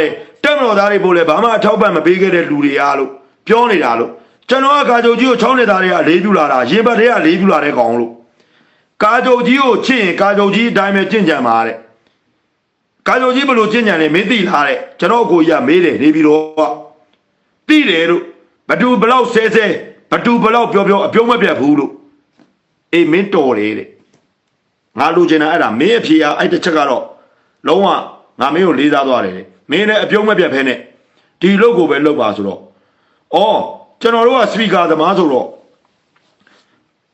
တဲ့တက်မတော်သားတွေပို့လဲဘာမှအထောက်ပံ့မပေးခဲ့တဲ့လူတွေအားလို့ပြောနေတာလို့ကျွန်တော်ကကာကြိုကြီးကိုချောင်းနေတာတွေကလေးပြူလာတာရင်ဘတ်တွေကလေးပြူလာတဲ့ကောင်လို့ကာကြိုကြီးကိုချစ်ရင်ကာကြိုကြီးအတိုင်းပဲကြင့်ကြံပါတဲ့ကာကြိုကြီးဘယ်လိုကြင့်ကြံလဲမင်းသိလားတဲ့ကျွန်တော်အကိုကြီးကမေးတယ်နေပြီးတော့သိတယ်လို့ဘသူဘလောက်ဆဲဆဲဘသူဘလောက်ပြောပြောအပြုံးမပြတ်ဘူးလို့အေးမင်းတော်တယ်တဲ့ငါလူချင်တာအဲ့ဒါမင်းအဖေကအဲ့တစ်ချက်ကတော့လုံးဝငါမင်းကိုလေးစားသွားတယ်လေ မင်းလည်းအပြုံးမပြတ်ဖဲနဲ့ဒီလုတ်ကိုပဲလုတ်ပါဆိုတော့ဩကျွန်တော်တို့ကစပီကာသမားဆိုတော့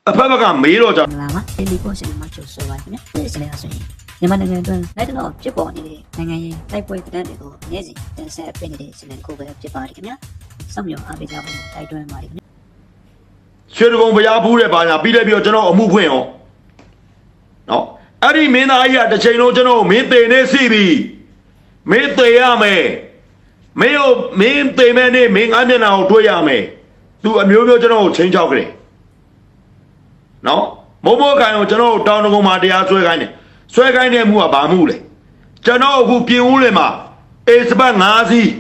အဖက်ဘက်ကမေးတော့ကြမင်္ဂလာပါဒီလီပေါ်စင်မှာကျိုးဆိုပါခင်ဗျာဒီစနေအဆိုရင်မြန်မာနိုင်ငံအတွင်းလိုက်တော့ပြစ်ပေါ်နေတဲ့နိုင်ငံရေးတိုက်ပွဲတန်းတွေကိုအနည်းစီတင်ဆက်ပေးနေတဲ့စနေကိုပဲဖြစ်ပါတယ်ခင်ဗျာစောင့်မျှော်အားပေးကြဖို့တိုက်တွန်းပါတယ်ခင်ဗျာရွှေတကုံဘုရားဖူးတဲ့ဘာညာပြီးလိုက်ပြီးတော့ကျွန်တော်အမှုဖွင့်ရောနော်အဲ့ဒီမင်းသားကြီးကတစ်ချိန်လုံးကျွန်တော်ကိုမင်းသေးနေစီပြီ မင်းသေးရမယ်မင်းကိုမင်းသေးမဲ့နေ့မင်းငါမျက်နှာကိုတွေ့ရမယ်သူအမျိုးမျိုးကျွန်တော်ကိုချိန်ချောက်ကြတယ်နော်မိုးမိုးခိုင်ကိုကျွန်တော်တို့တောင်းတကုံမှာတရားဆွဲခိုင်းတယ်ဆွဲခိုင်းတဲ့မှုကဘာမှုလဲကျွန်တော်အခုပြင်ဦးလင်မှာအေစပတ်5စီး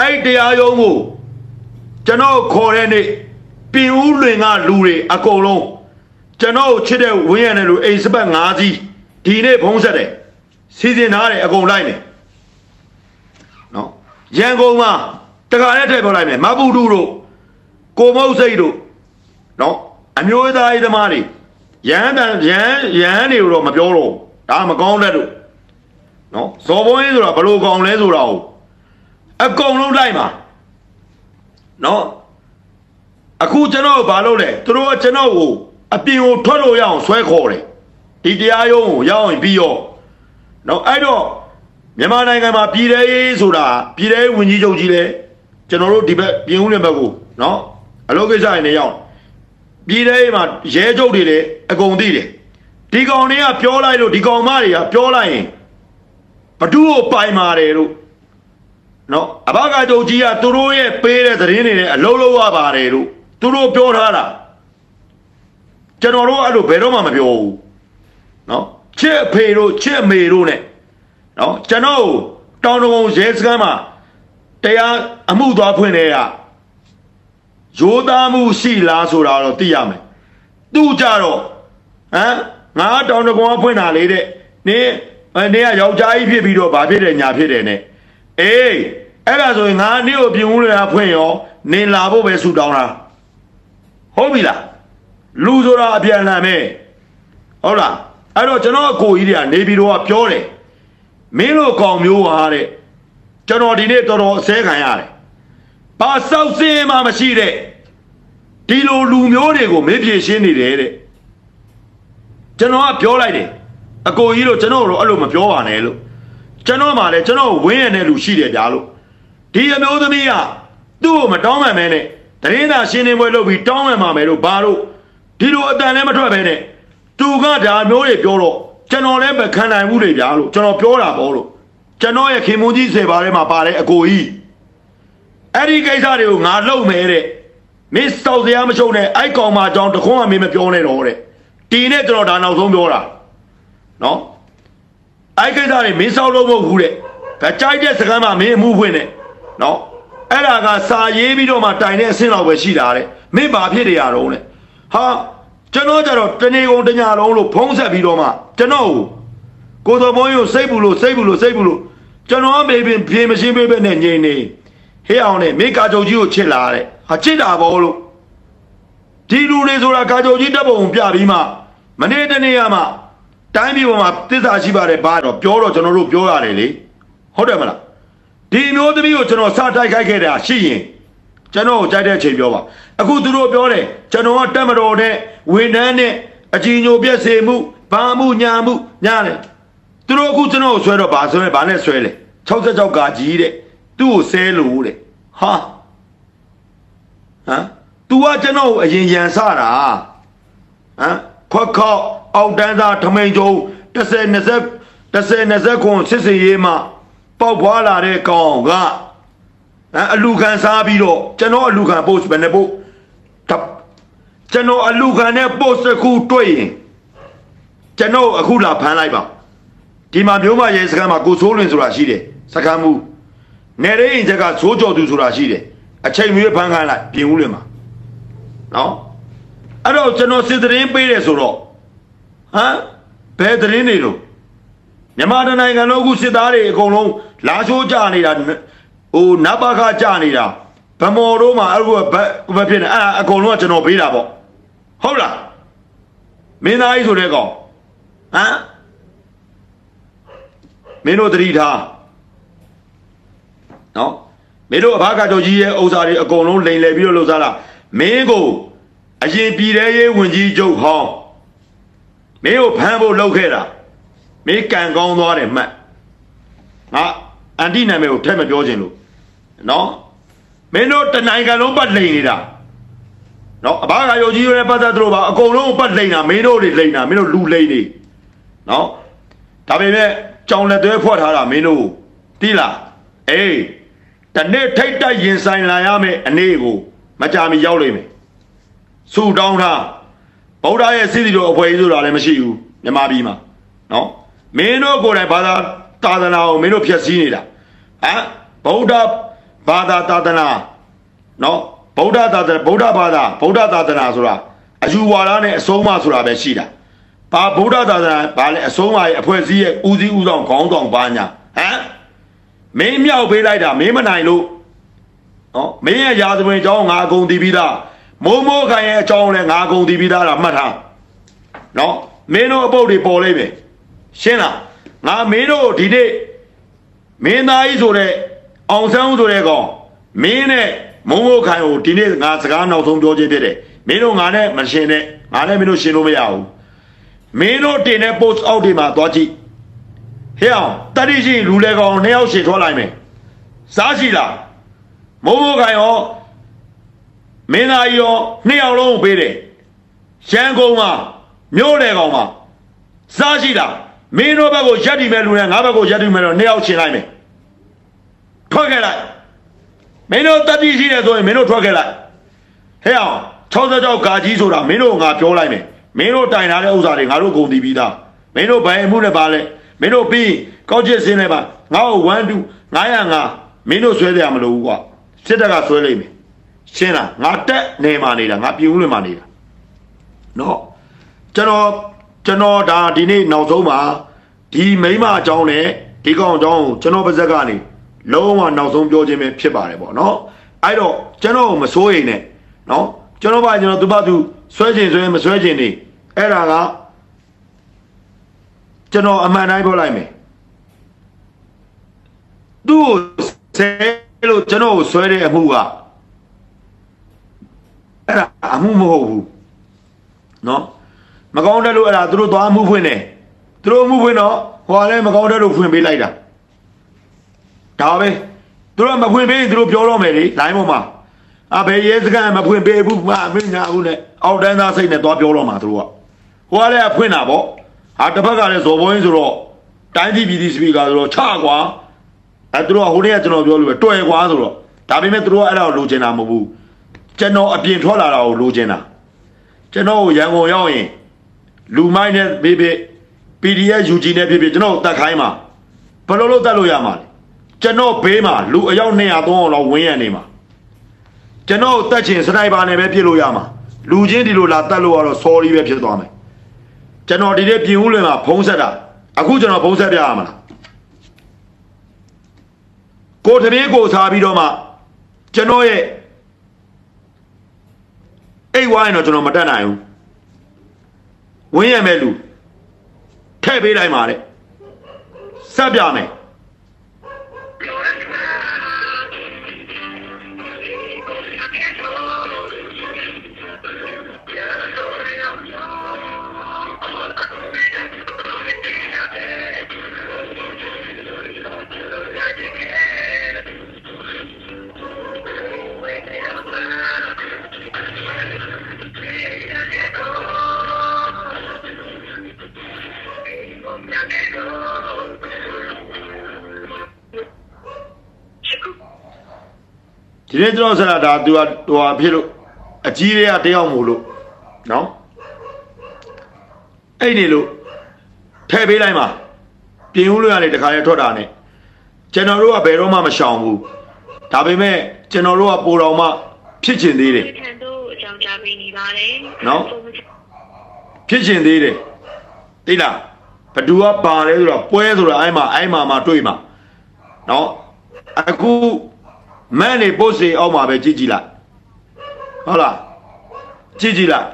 အဲ့တရားရုံးကိုကျွန်တော်ခေါ်တဲ့နေ့ပြင်ဦးလွင်ကလူတွေအကုန်လုံးကျွန်တော်ကိုချစ်တဲ့ဝင်းရတဲ့လူအိမ်စပတ်၅စီးဒီနေ့ဖုံးဆက်တယ် စီစဉ်ထားတယ်အကုန်လိုက်မယ်နော်ရန်ကုန်မှာတခါနဲ့ထည့်ပြောလိုက်မယ်မဘူတူတို့ကိုမုတ်စိတ်တို့နော်အမျိုးသားရေးသမားတွေရန်တန်ရန်ရန်တွေကိုတော့မပြောတော့ဘူးဒါမကောင်းတဲ့တို့နော်ဇော်ဘုန်းကြီးဆိုတာဘလို့ကောင်းလဲဆိုတာကိုအကုန်လုံးလိုက်မှာနော်အခုကျွန်တော်ဘာလုပ်လဲသူတို့ကကျွန်တော်ကိုအပြင်ကိုထွက်လို့ရအောင်ဆွဲခေါ်တယ်ဒီတရားရုံးကိုရောက်ရင်ပြီးရော နော်အဲ့တော့မြန်မာနိုင်ငံမှာပြည်ထောင်ရေးဆိုတာပြည်ထောင်ရေးဝန်ကြီးချုပ်ကြီးလဲကျွန်တော်တို့ဒီဘက်ပြင်ဦးနယ်ဘက်ကိုနော်အလုပ်ကိစ္စတွေနဲ့ရောက်ပြည်ထောင်ရေးမှာရဲချုပ်တွေလည်းအကုန်သိတယ်ဒီကောင်တွေကပြောလိုက်လို့ဒီကောင်မတွေကပြောလိုက်ရင်ဘဒုကိုပိုင်ပါတယ်လို့နော်အဘကကြုတ်ကြီးကသူတို့ရဲ့ပေးတဲ့သတင်းတွေနဲ့အလုံးလုံးရပါတယ်လို့သူတို့ပြောထားတာကျွန်တော်တို့အဲ့လိုဘယ်တော့မှမပြောဘူးနော် ချစ်အဖေတို့ချစ်အမေတို့ ਨੇ နော်ကျွန်တော်တို့တောင်တကုံရဲစခန်းမှာတရားအမှုသွားဖွင့်တဲ့ကရိုးသားမှုရှိလားဆိုတာတော့သိရမယ်သူကြတော့ဟမ်ငါတောင်တကုံကဖွင့်တာလေတဲ့နင်းအဲနင်းကယောက်ျားကြီးဖြစ်ပြီးတော့ဗာဖြစ်တယ်ညာဖြစ်တယ် ਨੇ အေးအဲ့ဒါဆိုရင်ငါနေ့ကိုပြင်ဦးလေဖွင့်ရောနင်လာဖို့ပဲဆူတောင်းတာဟုတ်ပြီလားလူဆိုတာအပြန်အလှန်ပဲဟုတ်လား အဲ့တော့ကျွန်တော်အကိုကြီးတွေကနေပြီးတော့ပြောတယ်မင်းတို့ကောင်မျိုးဟာတဲ့ကျွန်တော်ဒီနေ့တော်တော်အစဲခံရတယ်ဘာစောက်စင်းမှမရှိတဲ့ဒီလိုလူမျိုးတွေကိုမင်းဖြည့်ရှင်းနေတယ်တဲ့ကျွန်တော်ကပြောလိုက်တယ်အကိုကြီးတို့ကျွန်တော်တို့အဲ့လိုမပြောပါနဲ့လို့ကျွန်တော်မှလည်းကျွန်တော်ဝင်းရတဲ့လူရှိတယ်ဗျာလို့ဒီအမျိုးသမီးကသူ့ကိုမတောင်းမှန်မဲနဲ့တရင်သာရှင်းနေပွဲလုပ်ပြီးတောင်းမှန်ပါမယ်လို့ဘာလို့ဒီလိုအတန်လည်းမထွက်ပဲနဲ့ သူကဒါမျိုးတွေပြောတော့ကျွန်တော်လည်းမခံနိုင်ဘူးလေဗျာလို့ကျွန်တော်ပြောတာပေါ့လို့ကျွန်တော်ရဲ့ခင်မွန်ကြီးစေပါထဲမှာပါတဲ့အကိုကြီးအဲ့ဒီကိစ္စတွေကိုငါလုံမယ်တဲ့မင်းစောက်စရာမချုပ်နဲ့အိုက်ကောင်မအကြောင်းတခွန်းကမင်းမပြောနဲ့တော့တဲ့ဒီနေ့ကျွန်တော်ဒါနောက်ဆုံးပြောတာနော်အဲ့ကိစ္စတွေမင်းဆောက်လို့မဟုတ်ဘူးတဲ့ဒါကြိုက်တဲ့စကားမှမင်းအမှုဖွင့်တဲ့နော်အဲ့ဒါကစာရေးပြီးတော့မှတိုင်တဲ့အဆင့်လောက်ပဲရှိတာတဲ့မင်းဘာဖြစ်နေရတော့လဲဟာ ကျွန်တော်ကြတော့တနေကုန်တညာလုံးလို့ဖုံးဆက်ပြီးတော့မှကျွန်တော်ကိုကိုတော်မောကြီးကိုစိတ်ဘူးလို့စိတ်ဘူးလို့စိတ်ဘူးလို့ကျွန်တော်မေးပင်ဖြေမရှင်းပေးပဲနဲ့ငြိမ်နေဟေးအောင်နဲ့မိကာချုပ်ကြီးကိုချစ်လာတဲ့ဟာချစ်တာပေါ့လို့ဒီလူတွေဆိုတာကာချုပ်ကြီးတပ်ပုံပြပြီးမှမနေ့တနေ့ကမှတိုင်းပြည်ပေါ်မှာတစ္ဆာရှိပါတယ်ဘာတော့ပြောတော့ကျွန်တော်တို့ပြောရတယ်လေဟုတ်တယ်မလားဒီမျိုးသမီးကိုကျွန်တော်စတိုက်ခိုက်ခဲ့တာရှိရင် ကျွန်တော်ကိုကြိုက်တဲ့အချိန်ပြောပါအခုသူတို့ပြောတယ်ကျွန်တော်ကတက်မတော်နဲ့ဝန်ထမ်းနဲ့အကြီးညိုပြက်စေမှုဘာမှုညာမှုညာတယ်သူတို့အခုကျွန်တော်ကိုဆွဲတော့ဘာဆွဲဘာနဲ့ဆွဲလဲ66ကာကြီးတဲ့သူ့ကိုဆဲလို့တဲ့ဟာဟမ် तू ကကျွန်တော်ကိုအရင်ရန်စတာဟမ်ခွက်ခောက်အောက်တန်းသားထမိန်ကျုံ30 20 30 20ခွန်စစ်စင်ရေးမှာပေါက်ဖွာလာတဲ့ကောင်ကဟမ် အလူခံစားပြီးတော့ကျွန်တော်အလူခံ post ပဲနဲ့ပို့တပ်ကျွန်တော်အလူခံနဲ့ post တစ်ခုတွေ့ရင်ကျွန်တော်အခုလာဖမ်းလိုက်ပါဒီမှာမျိုးမရဲစခန်းမှာကိုစိုးလွင်ဆိုတာရှိတယ်စကမ်းမှုနယ်ရင်းအင်ချက်ကဇိုးကြော်သူဆိုတာရှိတယ်အချိန်မရွေးဖန်ခိုင်းလိုက်ပြင်ဦးလွင်မှာနော်အဲ့တော့ကျွန်တော်စစ်သတင်းပေးတယ်ဆိုတော့ဟမ်ဘယ်သတင်းတွေလို့မြန်မာတိုင်းနိုင်ငံလုံးအခုစစ်သားတွေအကုန်လုံးလာရှိုးကြနေတာ ဟိုနတ်ပါခကြနေတာဗမော်တို့မှာအဲ့လိုဘဘဖြစ်နေအဲ့ဒါအကုန်လုံးကကျွန်တော်ပေးတာပေါ့ဟုတ်လားမင်းသားကြီးဆိုတဲ့ကောင်ဟမ်မင်းတို့တတိထားနော်မင်းတို့အဘကကြောကြီးရဲ့ဥစ္စာတွေအကုန်လုံးလိန်လည်ပြီးတော့လှုပ်ရှားတာမင်းကိုအရင်ပြည်ထဲရေးဝင်ကြီးချုပ်ဟောင်းမင်းကိုဖမ်းဖို့လှုပ်ခဲ့တာမင်းကံကောင်းသွားတယ်မှတ်ငါ အန်တီနာမည်ကိုထည့်မပြောချင်လို့နော်မင်းတို့တနိုင်ငံလုံးပတ်လိန်နေတာနော်အဘကကြောကြီးရဲ့ပတ်သက်သူတို့ပါအကုန်လုံးပတ်လိန်တာမင်းတို့တွေလိန်တာမင်းတို့လူလိန်နေနော်ဒါပေမဲ့ကြောင်လက်သွဲဖွက်ထားတာမင်းတို့တိလားအေးတနေ့ထိတ်တက်ရင်ဆိုင်လာရမယ်အနေကိုမကြမီရောက်လိမ့်မယ်ဆူတောင်းထားဗုဒ္ဓရဲ့စိတ္တိတော်အဖွဲ့ကြီးဆိုတာလည်းမရှိဘူးမြန်မာပြည်မှာနော်မင်းတို့ကိုယ်တိုင်ဘာသာ သာသနာကိုမင်းတို့ဖျက်ဆီးနေတာဟမ်ဗုဒ္ဓဘာသာသာသနာနော်ဗုဒ္ဓသာသနာဗုဒ္ဓဘာသာဗုဒ္ဓသာသနာဆိုတာအယူဝါဒနဲ့အဆုံးအမဆိုတာပဲရှိတာဘာဗုဒ္ဓသာသနာဘာလဲအဆုံးအမရဲ့အဖွဲ့အစည်းရဲ့ဦးစီးဦးဆောင်ခေါင်းဆောင်ဘာညာဟမ်မင်းမြောက်ပေးလိုက်တာမင်းမနိုင်လို့နော်မင်းရဲ့ရာဇဝင်အကြောင်းငါအကုန်သိပြီးသားမိုးမိုးခိုင်ရဲ့အကြောင်းလည်းငါအကုန်သိပြီးသားတာမှတ်ထားနော်မင်းတို့အပုတ်တွေပေါ်လိမ့်မယ်ရှင်းလား ငါမင်းတို့ဒီနေ့မင်းသားကြီးဆိုတဲ့အောင်ဆန်းဦးဆိုတဲ့ကောင်မင်းနဲ့မုံမိုးခိုင်ကိုဒီနေ့ငါစကားနောက်ဆုံးပြောခြင်းဖြစ်တယ်မင်းတို့ငါနဲ့မရှင်းနဲ့ငါနဲ့မင်းတို့ရှင်းလို့မရဘူးမင်းတို့တင်တဲ့ post out တွေမှာသွားကြည့်ဟဲ့အောင်တတိရှိလူလေကောင်နှစ်ယောက်ရှေ့ထွက်လိုက်မယ်စားရှိလားမိုးမိုးခိုင်ရောမင်းသားကြီးရောနှစ်ယောက်လုံးကိုပေးတယ်ရန်ကုန်မှာမြို့လေကောင်မှာစားရှိလား မင်းတို့ဘက်ကိုရက်တီမဲ့လူနဲ့ငါဘက်ကိုရက်တီမဲ့တော့နှစ်ယောက်ရှင်းလိုက်မယ်ထွက်ခဲ့လိုက်မင်းတို့တတိရှိတယ်ဆိုရင်မင်းတို့ထွက်ခဲ့လိုက်ဟဲ့အောင်66ကာကြီးဆိုတာမင်းတို့ကငါပြောလိုက်မယ်မင်းတို့တိုင်ထားတဲ့ဥစ္စာတွေငါတို့ကုန်တည်ပြီးသားမင်းတို့ဘယ်အမှုနဲ့ပါလဲမင်းတို့ပြီးကောက်ချစ်စင်းလိုက်ပါငါ့ကို1 2 905မင်းတို့ဆွဲတယ်မလို့ဘူးကွာစစ်တပ်ကဆွဲလိုက်မယ်ရှင်းလားငါတက်နေမှနေတာငါပြင်းဦးလွင်မှနေတာနော်ကျွန်တော် ကျွန်တော်ဒါဒီနေ့နောက်ဆုံးမှာဒီမိမအကြောင်းနဲ့ဒီကောင်အကြောင်းကိုကျွန်တော်ပါဇက်ကနေလုံးဝနောက်ဆုံးပြောခြင်းပဲဖြစ်ပါတယ်ပေါ့နော်အဲ့တော့ကျွန်တော်ကိုမစိုးရိမ်နဲ့နော်ကျွန်တော်ပါကျွန်တော်သူပါသူဆွဲခြင်းဆွဲမဆွဲခြင်းနေအဲ့ဒါကကျွန်တော်အမှန်တိုင်းပြောလိုက်မယ်သူ့ကိုဆဲလို့ကျွန်တော်ကိုဆွဲတဲ့အမှုကအဲ့ဒါအမှုမဟုတ်ဘူးနော် မကောင်းတဲ့လို့အဲ့ဒါသူတို့သွားမှုဖွင့်တယ်သူတို့မှုဖွင့်တော့ဟိုကလည်းမကောင်းတဲ့လို့ဖွင့်ပေးလိုက်တာဒါပဲသူတို့ကမဖွင့်ပေးရင်သူတို့ပြောတော့မယ်လေလိုင်းပေါ်မှာအဘယ်ရဲစကန်မဖွင့်ပေးဘူးမအမင်းညာဘူးနဲ့အောက်တန်းသားစိတ်နဲ့သွားပြောတော့မှာသူတို့ကဟိုကလည်းဖွင့်တာပေါ့ဟာတစ်ဖက်ကလည်းဇော်ဘွင်းဆိုတော့တိုင်းပြည်ပြည်စပီကာဆိုတော့ချကွာအဲသူတို့ကဟိုနေ့ကကျွန်တော်ပြောလို့ပဲတွယ်ကွာဆိုတော့ဒါပေမဲ့သူတို့ကအဲ့ဒါကိုလိုချင်တာမဟုတ်ဘူးကျွန်တော်အပြင်ထွက်လာတာကိုလိုချင်တာကျွန်တော်ကိုရန်ကုန်ရောက်ရင် လူမိုင်းနဲ့ဖြစ်ဖြစ် PDF UG နဲ့ဖြစ်ဖြစ်ကျွန်တော်တတ်ခိုင်းမှာဘယ်လိုလုပ်တတ်လို့ရမှာလဲကျွန်တော်ဘေးမှာလူအယောက်200 300လောက်ဝင်းရနေမှာကျွန်တော်တတ်ချင်စနိုက်ပါနဲ့ပဲပြစ်လို့ရမှာလူချင်းဒီလိုလာတတ်လို့ကတော့ sorry ပဲဖြစ်သွားမယ်ကျွန်တော်ဒီနေ့ပြင်ဦးလွင်မှာဖုံးဆက်တာအခုကျွန်တော်ဖုံးဆက်ပြရမှာလားကိုတပင်းကိုစားပြီးတော့မှကျွန်တော်ရဲ့အိတ်ဝိုင်းတော့ကျွန်တော်မတတ်နိုင်ဘူး ဝင်းရမဲ့လူထည့်ပေးလိုက်ပါလေစက်ပြမယ် ဒီနေ့ကျွန်တော်ဆက်တာဒါသူကဟိုဟာဖြစ်လို့အကြီးတွေကတယောက်မို့လို့နော်အဲ့နေလို့ထည့်ပေးလိုက်ပါပြင်ဦးလို့ရလေတခါရဲထွက်တာနဲ့ကျွန်တော်တို့ကဘယ်တော့မှမရှောင်ဘူးဒါပေမဲ့ကျွန်တော်တို့ကပိုတော်မှဖြစ်ချင်သေးတယ်ဒီထန်တို့အကြောင်းကြားပေးနေပါတယ်နော်ဖြစ်ချင်သေးတယ်သိလားဘသူကပါလဲဆိုတော့ပွဲဆိုတော့အဲ့မှာအဲ့မှာမှတွေ့မှာနော်အခု မန်နေပို့စီအောက်မှာပဲကြည့်ကြည့်လိုက်ဟုတ်လားကြည့်ကြည့်လိုက်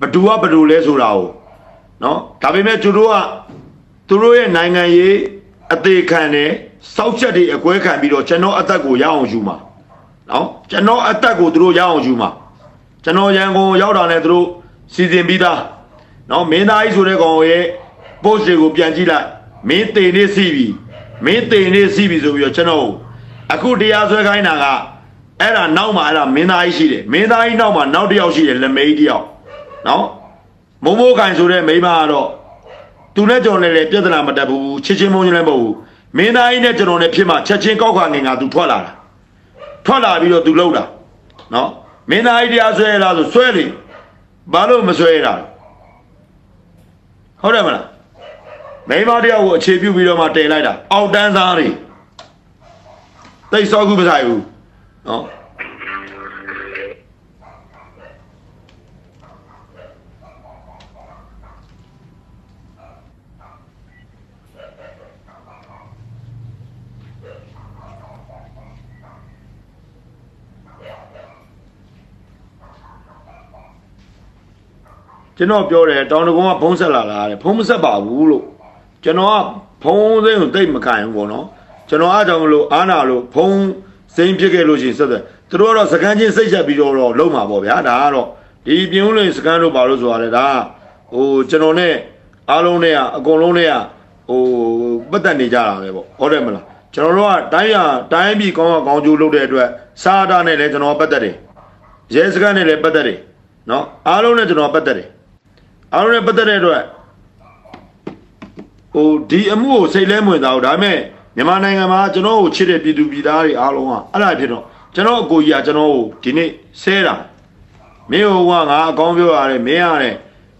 ဘသူကဘသူလဲဆိုတာကိုနော်ဒါပေမဲ့သူတို့ကသူတို့ရဲ့နိုင်ငံရေးအသေးခံတယ်စောက်ချက်တွေအကွဲခံပြီးတော့ကျွန်တော်အသက်ကိုရအောင်ယူမှာနော်ကျွန်တော်အသက်ကိုသူတို့ရအောင်ယူမှာကျွန်တော်ရန်ကုန်ရောက်တာနဲ့သူတို့စီစဉ်ပြီးသားနော်မင်းသားကြီးဆိုတဲ့ကောင်ရဲ့ post တွေကိုပြန်ကြည့်လိုက်မင်းတေနေစီပြီမင်းတေနေစီပြီဆိုပြီးတော့ကျွန်တော် အခုတရားစွဲခိုင်းတာကအဲ့ဒါနောက်မှာအဲ့ဒါမင်းသားကြီးရှိတယ်မင်းသားကြီးနောက်မှာနောက်တစ်ယောက်ရှိတယ်လက်မေးတစ်ယောက်နော်မုံမိုးခိုင်ဆိုတဲ့မိန်းမကတော့သူနဲ့ကျွန်တော်နဲ့လည်းပြဿနာမတက်ဘူးချစ်ချင်းမုန်းချင်းလည်းမဟုတ်ဘူးမင်းသားကြီးနဲ့ကျွန်တော်နဲ့ဖြစ်မှချက်ချင်းကောက်ခါငင်ကသူထွက်လာတာထွက်လာပြီးတော့သူလှုပ်တာနော်မင်းသားကြီးတရားစွဲရလားဆိုစွဲလေဘာလို့မစွဲရတာလဲဟုတ်တယ်မလားမိန်းမတယောက်ကိုအခြေပြုပြီးတော့မှတင်လိုက်တာအောက်တန်းသားတွေ တိတ်စောခုမဆိုင်ဘူးနော်ကျွန်တော်ပြောတယ်တောင်တကုန်းကဖုံးဆက်လာလားတဲ့ဖုံးမဆက်ပါဘူးလို့ကျွန်တော်ကဖုံးစိမ့်ကိုတိတ်မကန်ဘူးပေါ့နော် ကျွန်တော်အားကြောင့်မလို့အားနာလို့ဖုံးစိမ့်ဖြစ်ခဲ့လို့ရှိရင်ဆက်တယ်သူတို့ကတော့စကန်းချင်းစိတ်ချက်ပြီးတော့တော့လုံးမှာပေါ့ဗျာဒါကတော့ဒီပြင်းဦးလင်စကန်းတို့ပါလို့ဆိုရတယ်ဒါကဟိုကျွန်တော်နဲ့အားလုံးနဲ့ကအကုန်လုံးနဲ့ကဟိုပတ်သက်နေကြတာပဲပေါ့ဟုတ်တယ်မလားကျွန်တော်တို့ကတိုင်းရတိုင်းပြည်ကောင်းကောင်းကျိုးလုပ်တဲ့အတွက်စားတာနဲ့လည်းကျွန်တော်ပတ်သက်တယ်ရဲစကန်းနဲ့လည်းပတ်သက်တယ်နော်အားလုံးနဲ့ကျွန်တော်ပတ်သက်တယ်အားလုံးနဲ့ပတ်သက်တဲ့အတွက်ဟိုဒီအမှုကိုစိတ်လဲမဝင်သားဘူးဒါပေမဲ့ မြန်မာနိုင်ငံမှာကျွန်တော်ကိုချစ်တဲ့ပြည်သူပြည်သားတွေအားလုံးကအဲ့ဒါဖြစ်တော့ကျွန်တော်အကိုကြီးကကျွန်တော်ကိုဒီနေ့ဆဲတာမင်းဟိုကငါအကောင်းပြောရတယ်မင်းရတယ်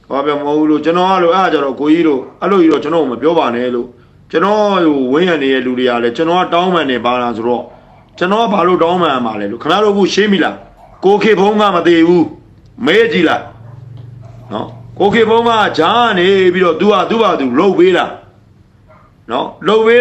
ဟောပြောမဟုတ်ဘူးလို့ကျွန်တော်ကလို့အဲ့ဒါကြတော့ကိုကြီးလို့အဲ့လိုကြီးတော့ကျွန်တော်ကိုမပြောပါနဲ့လို့ကျွန်တော်ဟိုဝင်းရနေတဲ့လူတွေကလည်းကျွန်တော်ကတောင်းပန်နေပါလားဆိုတော့ကျွန်တော်ကဘာလို့တောင်းပန်ရမှာလဲလို့ခင်ဗျားတို့ကရှင်းပြီလားကိုခေဖုံးကမသေးဘူးမဲကြည့်လိုက် နော်ကိုခေဘုံကဂျားကနေပြီးတော့ तू อ่ะ तू ပါ तू လှုပ်ပေးတာနော်လှုပ်ပေး